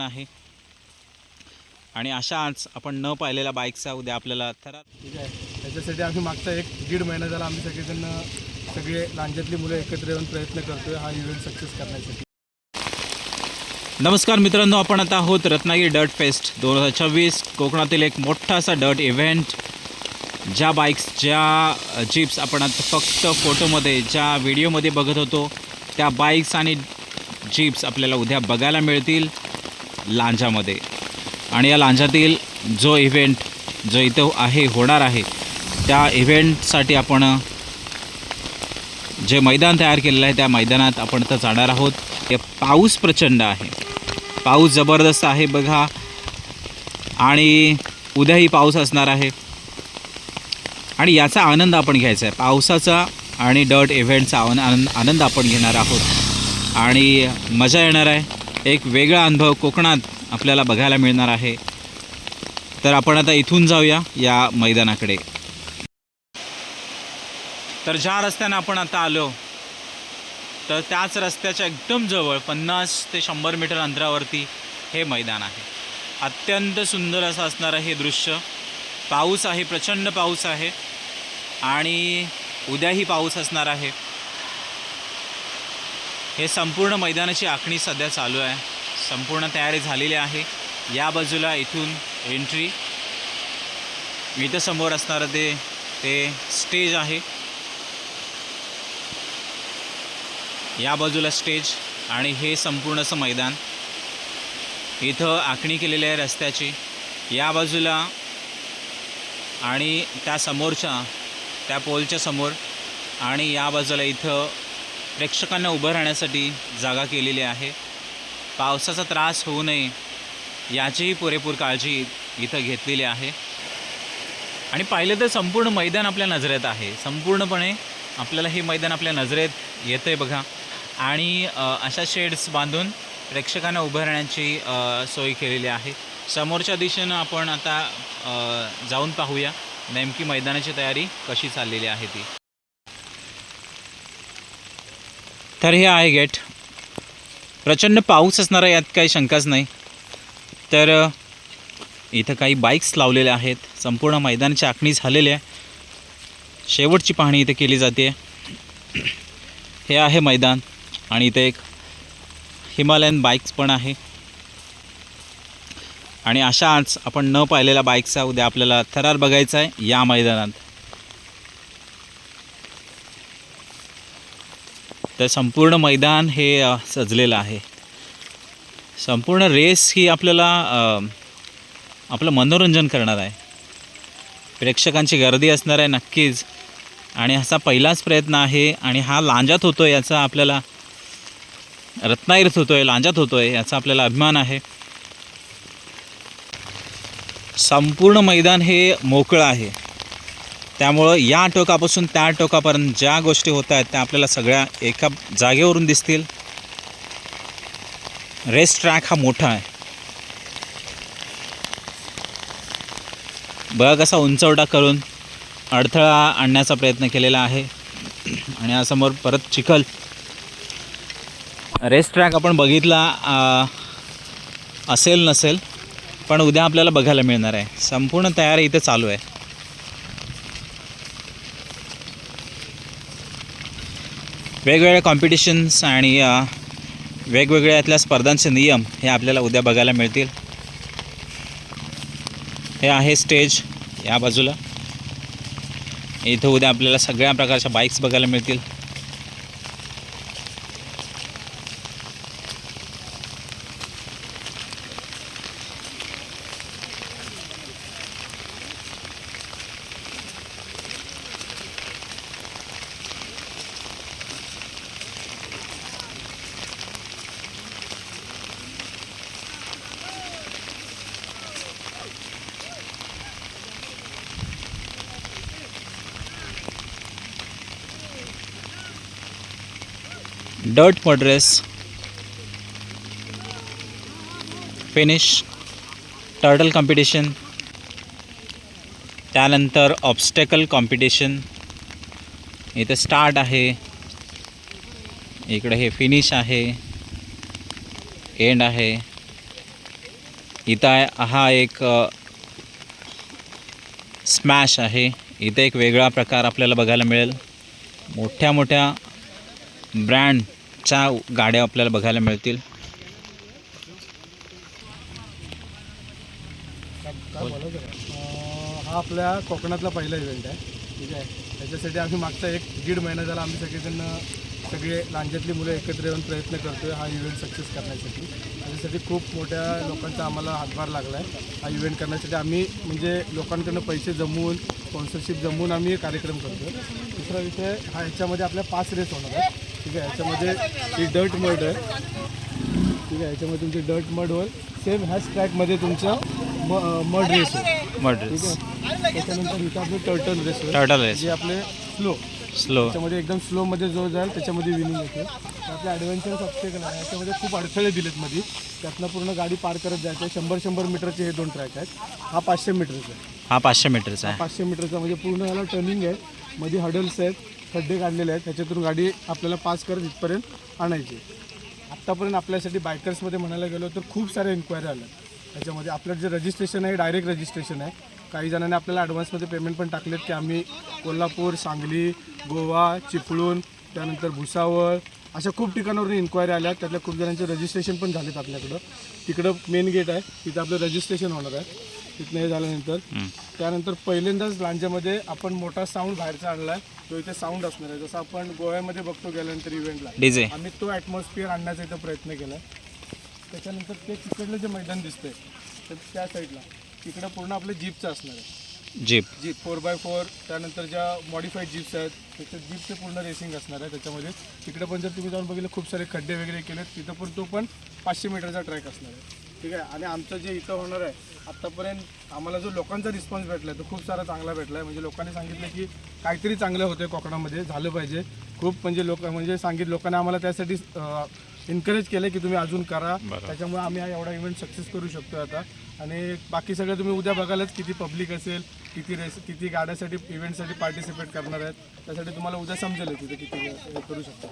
पण आहे. आणि अशाच आपण न पाहिलेल्या बाईकचा उद्या आपल्याला थरार ठीक आहे. त्याच्यासाठी आम्ही मागचा एक दीड महिना झाला आम्ही सगळेजण सगळे लांजातली मुलं एकत्र येऊन प्रयत्न करतोय हा इव्हेंट सक्सेस करण्यासाठी. नमस्कार मित्रांनो आपण आता आहोत रत्नागिरी डर्ट फेस्ट दोन हजार छव्वीस कोकणातील एक मोठा असा डर्ट इव्हेंट ज्या बाईक्स ज्या जीप्स आपण आता फक्त फोटोमध्ये ज्या व्हिडिओमध्ये बघत होतो त्या बाईक्स आणि जीप्स आपल्याला उद्या बघायला मिळतील. लांजामध्ये. आणि या लांजातील जो इव्हेंट जो इथं आहे होणार आहे त्या इव्हेंटसाठी आपण जे मैदान तयार केलेलं आहे त्या मैदानात आपण तर जाणार आहोत. ते पाऊस प्रचंड आहे. पाऊस जबरदस्त आहे बघा. आणि उद्याही पाऊस असणार आहे. आणि याचा आनंद आपण घ्यायचा आहे. पावसाचा आणि डर्ट इव्हेंटचा आन- आनंद आनंद आपण घेणार आहोत. आणि मजा येणार आहे. एक वेगळा अनुभव कोकणात आपल्याला बघायला मिळणार आहे. तर आपण आता इथून जाऊया या मैदानाकडे. तर ज्या रस्त्यानं आपण आता आलो तर त्याच रस्त्याच्या एकदम जवळ पन्नास ते शंभर मीटर अंतरावरती हे मैदान आहे. अत्यंत सुंदर असं असणारं हे दृश्य. पाऊस आहे प्रचंड पाऊस आहे आणि उद्याही पाऊस असणार आहे. हे संपूर्ण मैदानाची आखणी सध्या चालू आहे. संपूर्ण तयारी झालेली आहे. या बाजूला इथून एंट्री इथं समोर असणारं ते ते स्टेज आहे. या बाजूला स्टेज आणि हे संपूर्ण असं मैदान. इथं आखणी केलेली आहे रस्त्याची. या बाजूला आणि त्या समोरच्या त्या पोलच्या समोर आणि या बाजूला इथं प्रेक्षकांना उभं राहण्यासाठी जागा केलेली आहे. पावसाचा त्रास होऊ नये याचीही पुरेपूर काळजी इथं घेतलेली आहे. आणि पाहिलं तर संपूर्ण मैदान आपल्या नजरेत आहे. संपूर्णपणे आपल्याला हे मैदान आपल्या नजरेत येतं आहे बघा. आणि अशा शेड्स बांधून प्रेक्षकांना उभं राहण्याची सोय केलेली आहे. समोरच्या दिशेनं आपण आता जाऊन पाहूया नेमकी मैदानाची तयारी कशी चाललेली आहे ती. तर हे आहे गेट. प्रचंड पाऊस असणार आहे यात काही शंकाच नाही. तर इथं काही बाईक्स लावलेल्या आहेत. संपूर्ण मैदानाची आखणी झालेली आहे. शेवटची पाहणी इथे केली जाते. हे आहे मैदान आणि इथे एक हिमालयन बाईक्स पण आहे. आणि अशाच आपण न पाहिलेल्या बाईक्सचा उद्या आपल्याला थरार बघायचा आहे या मैदानात. तर संपूर्ण मैदान हे सजलेलं आहे. संपूर्ण रेस ही आपल्याला आपलं मनोरंजन करणार आहे. प्रेक्षकांची गर्दी असणार आहे नक्कीच. आणि असा पहिलाच प्रयत्न आहे आणि हा लांजात होतो आहे याचा आपल्याला रत्नागिरीत होतो आहे लांजात होतो आहे याचा आपल्याला अभिमान आहे. संपूर्ण मैदान हे मोकळं आहे. त्यामुळं या टोकापासून त्या टोकापर्यंत ज्या गोष्टी होत आहेत त्या आपल्याला सगळ्या एका जागेवरून दिसतील. रेस ट्रॅक हा मोठा आहे. बघा कसा उंचवटा करून अडथळा आणण्याचा प्रयत्न केलेला आहे. आणि यासमोर परत चिखल. रेस ट्रॅक आपण बघितला असेल नसेल पण उद्या आपल्याला बघायला मिळणार आहे. संपूर्ण तयारी इथे चालू आहे. वेगवेगळ्या कॉम्पिटिशन्स आणि वेगवेगळ्यातल्या स्पर्धांचे नियम हे आपल्याला उद्या बघायला मिळतील. हे आहे स्टेज या बाजूला. इथं उद्या आपल्याला सगळ्या प्रकारच्या बाईक्स बघायला मिळतील. Dirt mud race. Finish turtle competition त्यानंतर ऑब्स्टेकल कॉम्पिटिशन इथं स्टार्ट आहे. इकडे हे फिनिश आहे. एंड आहे. इथं हा एक स्मॅश आहे. इथे एक वेगळा प्रकार आपल्याला बघायला मिळेल. मोठ्या मोठ्या ब्रँड च्या गाड्या आपल्याला बघायला मिळतील. हा आपल्या कोकणातला पहिला इव्हेंट आहे. ठीक आहे. त्याच्यासाठी आम्ही मागचा एक दीड महिना झाला आम्ही सगळेजण सगळे लांज्यातली मुलं एकत्र येऊन प्रयत्न करतोय हा इव्हेंट सक्सेस करण्यासाठी. त्याच्यासाठी खूप मोठ्या लोकांचा आम्हाला हातभार लागला आहे हा इव्हेंट करण्यासाठी आम्ही म्हणजे लोकांकडनं पैसे जमवून स्पॉन्सरशिप जमवून आम्ही कार्यक्रम करतो दुसरा विषय हा याच्यामध्ये आपल्या पाच रेस होणार आहे ठीक आहे याच्यामध्ये ही डर्ट मर्ड आहे. ठीक आहे याच्यामध्ये तुमची डर्ट मड होईल. सेम ह्याच ट्रॅकमध्ये तुमचं मड रेस होईल. ठीक मॉडल्स आहे? त्याच्यानंतर इथं आपले टर्टल रेस होईल. टर्टल रेस जे आपले स्लो स्लो त्याच्यामध्ये एकदम स्लोमध्ये जो जाईल त्याच्यामध्ये विनिंग येते. तर आपले ॲडव्हेंचरस ऑब्स्टेकल आहे याच्यामध्ये खूप अडथळे दिलेत मध्ये त्यातनं पूर्ण गाडी पार करत जायचं. आहे शंभर शंभर मीटरचे हे दोन ट्रॅक आहेत. हा पाचशे मीटरचा आहे. हा पाचशे मीटरचा आहे. पाचशे मीटरचा म्हणजे पूर्ण याला टर्निंग आहे. मध्ये हडल्स आहेत. खड्डे काढलेले आहेत. त्याच्यातून गाडी आपल्याला पास करत इथपर्यंत आणायची. आत्तापर्यंत आपल्यासाठी बायकर्समध्ये म्हणायला गेलो तर खूप साऱ्या इन्क्वायरी आल्या. त्याच्यामध्ये आपलं जे रजिस्ट्रेशन आहे डायरेक्ट रजिस्ट्रेशन आहे. काही जणांनी आपल्याला ॲडव्हान्समध्ये पेमेंट पण टाकलेत की आम्ही कोल्हापूर सांगली गोवा चिपळूण त्यानंतर भुसावळ अशा खूप ठिकाणावरून इन्क्वायरी आल्या. त्यातल्या खूप जणांचे रजिस्ट्रेशन पण झालेत आपल्याकडं. तिकडं मेन गेट आहे. तिथं आपलं रजिस्ट्रेशन होणार आहे. तिथनं हे झाल्यानंतर त्यानंतर पहिल्यांदाच लांजामध्ये आपण मोठा साऊंड बाहेरचा आणला आहे तो इथे साऊंड असणार आहे. जसं आपण गोव्यामध्ये बघतो गेल्यानंतर इव्हेंटला डीजे आम्ही तो ॲटमॉस्फिअर आणण्याचा इथं प्रयत्न केला त्याच्यानंतर ते तिकडलं जे मैदान दिसतंय तर त्या साईडला तिकडं पूर्ण आपलं जीपचं असणार आहे. Jeep. Jeep four by four त्यानंतर ज्या मॉडिफाईड जीप्स आहेत त्याच्यात जीपचे पूर्ण रेसिंग असणार आहे त्याच्यामध्ये. तिकडे पण जर तुम्ही जाऊन बघितलं खूप सारे खड्डे वगैरे केलेत तिथं पण तो पण पाचशे मीटरचा ट्रॅक असणार आहे. ठीक आहे? आणि आमचं जे इथं होणार आहे आत्तापर्यंत आम्हाला जो लोकांचा रिस्पॉन्स भेटला आहे तो खूप सारा चांगला भेटला आहे म्हणजे लोकांनी सांगितलं की काहीतरी चांगलं होतं कोकणामध्ये झालं पाहिजे. खूप म्हणजे लोक म्हणजे सांगितलं लोकांनी आम्हाला त्यासाठी एनकरेज केलं की तुम्ही अजून करा. त्याच्यामुळे आम्ही हा एवढा इव्हेंट सक्सेस करू शकतो आता. आणि बाकी सगळं तुम्ही उद्या बघालच किती पब्लिक असेल किती रेस किती गाड्यासाठी इव्हेंटसाठी पार्टिसिपेट करणार आहेत. त्यासाठी तुम्हाला उद्या समजेल तिथे किती करू शकता.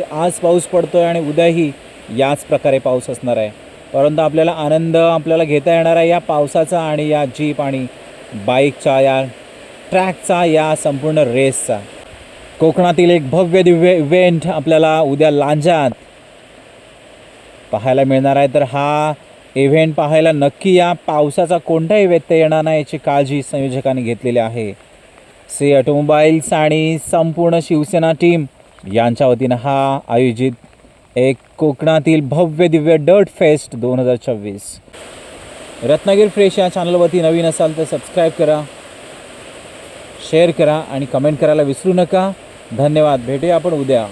आज पाऊस पडतो आहे आणि उद्याही याच प्रकारे पाऊस असणार आहे. परंतु आपल्याला आनंद आपल्याला घेता येणार आहे या पावसाचा आणि या जीप आणि बाईकचा या ट्रॅकचा या संपूर्ण रेसचा. कोकणातील एक भव्य दिव्य इव्हेंट आपल्याला उद्या लांजात पाहायला मिळणार आहे. तर हा इव्हेंट पाहायला नक्की या पावसाचा कोणताही व्यत्यय येणार नाही याची काळजी संयोजकांनी घेतलेली आहे. सी ऑटोमोबाईल्स आणि संपूर्ण शिवसेना टीम यांच्या वतीनं हा आयोजित एक कोकणातील भव्य दिव्य डर्ट फेस्ट दोन हजार चोवीस. रत्नागिरी फ्रेश या चॅनलवरती नवीन असाल तर सबस्क्राईब करा शेअर करा आणि कमेंट करायला विसरू नका. धन्यवाद. भेटूया आपण उद्या.